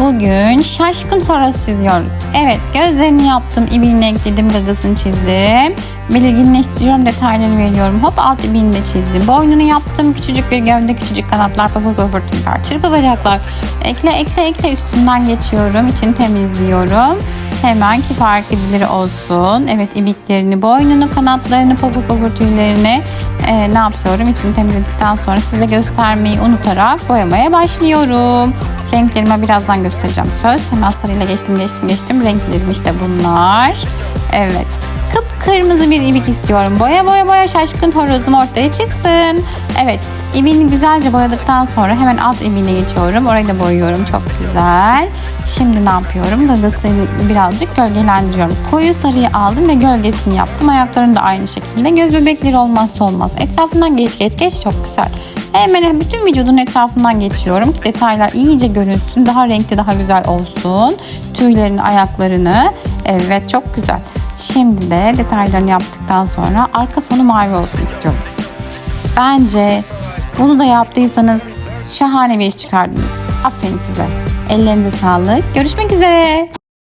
Bugün şaşkın horoz çiziyoruz. Evet gözlerini yaptım, ibiğini ekledim, gagasını çizdim. Belirginleştiriyorum, detaylarını veriyorum. Hop alt ibiğini de çizdim. Boynunu yaptım, küçücük bir gövde, küçücük kanatlar, pafır pafır tüyler, çırpı bacaklar. Ekle ekle ekle üstünden geçiyorum, içini temizliyorum. Hemen ki fark edilir olsun. Evet ibiklerini, boynunu, kanatlarını, pafur pafur tüylerini e, ne yapıyorum? İçini temizledikten sonra size göstermeyi unutarak boyamaya başlıyorum. Renklerimi birazdan göstereceğim söz. Hemen sarıyla geçtim geçtim geçtim. Renklerim işte bunlar. Evet. Kıpkırmızı bir ibik istiyorum. Boya boya boya şaşkın horozum ortaya çıksın. Evet. İbiğini güzelce boyadıktan sonra hemen alt ibiğine geçiyorum. Orayı da boyuyorum. Çok güzel. Şimdi ne yapıyorum? Gagasını birazcık gölgelendiriyorum. Koyu sarıyı aldım ve gölgesini yaptım. Ayaklarını da aynı şekilde. Göz bebekleri olmazsa olmaz. Etrafından geç geç geç çok güzel. Hemen bütün vücudun etrafından geçiyorum ki detaylar iyice görünsün. Daha renkli daha güzel olsun. Tüylerini, ayaklarını. Evet çok güzel. Şimdi de detaylarını yaptıktan sonra arka fonu mavi olsun istiyorum. Bence bunu da yaptıysanız şahane bir iş çıkardınız. Aferin size. Ellerinize sağlık. Görüşmek üzere.